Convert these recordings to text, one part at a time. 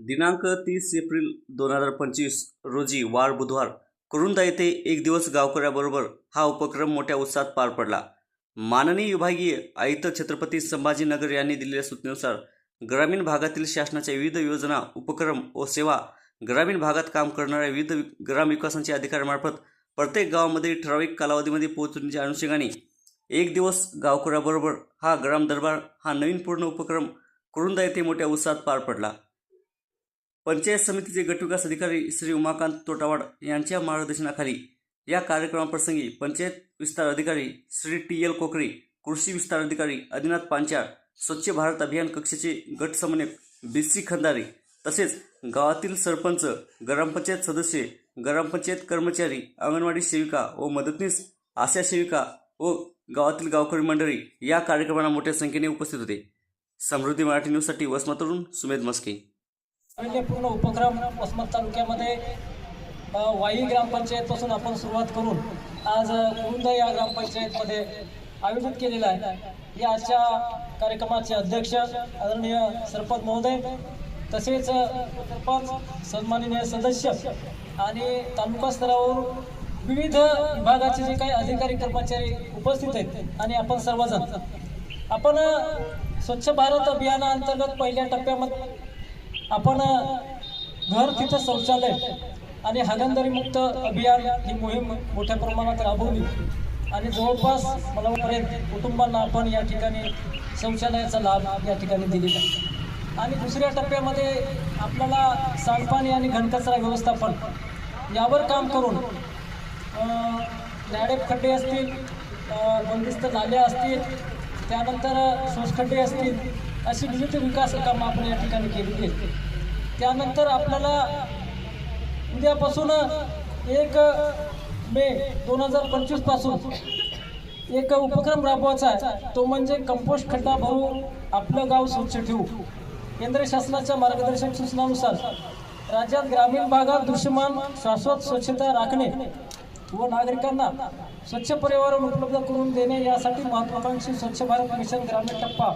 दिनांक तीस एप्रिल दोन हजार पंचवीस रोजी वार बुधवार कुरुंदा येथे एक दिवस गावकऱ्याबरोबर हा उपक्रम मोठ्या उत्साहात पार पडला. माननीय विभागीय आयुक्त छत्रपती संभाजीनगर यांनी दिलेल्या सूचनेनुसार ग्रामीण भागातील शासनाच्या विविध योजना उपक्रम व सेवा ग्रामीण भागात काम करणाऱ्या विविध वि- ग्रामविकासांच्या अधिकाऱ्यांमार्फत प्रत्येक गावामध्ये ठराविक कालावधीमध्ये पोहोचण्याच्या अनुषंगाने एक दिवस गावकऱ्याबरोबर हा ग्राम दरबार हा नवीन पूर्ण उपक्रम कुरुंदा येथे मोठ्या उत्साहात पार पडला. पंचायत समितीचे गटविकास अधिकारी श्री उमाकांत तोटावाड यांच्या मार्गदर्शनाखाली या कार्यक्रमाप्रसंगी पंचायत विस्तार अधिकारी श्री टी एल कोकरे कृषी विस्तार अधिकारी आदिनाथ पांचाळ स्वच्छ भारत अभियान कक्षाचे गट समन्वयक बी सी खंदारे तसेच गावातील सरपंच ग्रामपंचायत सदस्य ग्रामपंचायत कर्मचारी अंगणवाडी सेविका व मदतनीस आशा सेविका व गावातील गावकरी मंडळी या कार्यक्रमाला मोठ्या संख्येने उपस्थित होते. समृद्धी मराठी न्यूजसाठी वसमतवरून सुमेध मस्के. पूर्ण उपक्रम वसमत तालुक्यामध्ये वाई ग्रामपंचायतपासून आपण सुरुवात करून आज कुंद कुरुंदा या ग्रामपंचायतमध्ये आयोजित केलेला आहे. या आजच्या कार्यक्रमाचे अध्यक्ष आदरणीय सरपंच महोदय तसेच सरपंच सन्माननीय सदस्य आणि तालुका स्तरावर विविध विभागाचे जे काही अधिकारी कर्मचारी उपस्थित आहेत आणि आपण सर्वजण. आपण स्वच्छ भारत अभियानाअंतर्गत पहिल्या टप्प्यामध्ये आपण घर तिथं शौचालय आणि हागणदारी अभियान ही मोहीम मोठ्या प्रमाणात राबवली. आणि जवळपास मला पर्यंत कुटुंबांना आपण या ठिकाणी शौचालयाचा लाभ या ठिकाणी दिलेला आणि दुसऱ्या टप्प्यामध्ये आपल्याला सांडपाणी आणि घनकचरा व्यवस्थापन यावर काम करून लॅडेप खड्डे असतील बंदिस्त नाल्या असतील त्यानंतर सोसखड्डे असतील अशी विविध विकास कामं आपण या ठिकाणी केलेली आहेत. त्यानंतर आपल्याला उद्यापासून एक मे दोन हजार पंचवीसपासून एक उपक्रम राबवायचा आहे. तो म्हणजे कंपोस्ट खड्डा भरून आपलं गाव स्वच्छ ठेवू. केंद्र शासनाच्या मार्गदर्शक सूचनानुसार राज्यात ग्रामीण भागात दृश्यमान शाश्वत स्वच्छता राखणे व नागरिकांना स्वच्छ पर्यावरण उपलब्ध करून देणे यासाठी महत्वाकांक्षी स्वच्छ भारत मिशन ग्रामीण टप्पा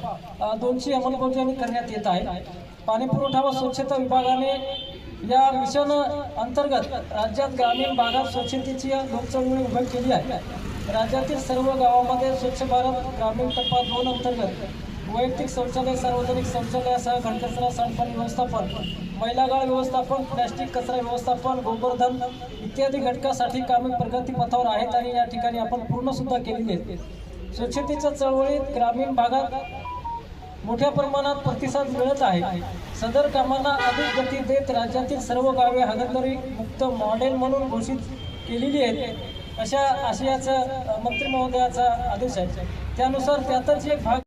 अ, दोनची अंमलबजावणी करण्यात येत आहे. पाणीपुरवठा व स्वच्छता विभागाने या मिशन अंतर्गत राज्यात ग्रामीण भागात स्वच्छतेची लोकचळवळी उभी केली आहे. राज्यातील सर्व गावामध्ये स्वच्छ भारत ग्रामीण टप्पा दोन अंतर्गत वैयक्तिक शौचालय सार्वजनिक शौचालयासह घनकचरा सांडपाणी व्यवस्थापन महिला गाळ व्यवस्थापन प्लॅस्टिक कचरा व्यवस्थापन गोबरधन इत्यादी घटकासाठी कामे प्रगतीपथावर आहेत आणि या ठिकाणी आपण पूर्णसुद्धा केलेली आहेत. स्वच्छतेच्या चळवळीत ग्रामीण भागात मोठ्या प्रमाणात प्रतिसाद मिळत आहे. सदर कामांना अधिक गती देत राज्यातील सर्व गावे हागणदारी मुक्त मॉडेल म्हणून घोषित केलेली आहेत. अशा आशयाचा मंत्री महोदयाचा आदेश आहे. त्यानुसार त्यातच एक भाग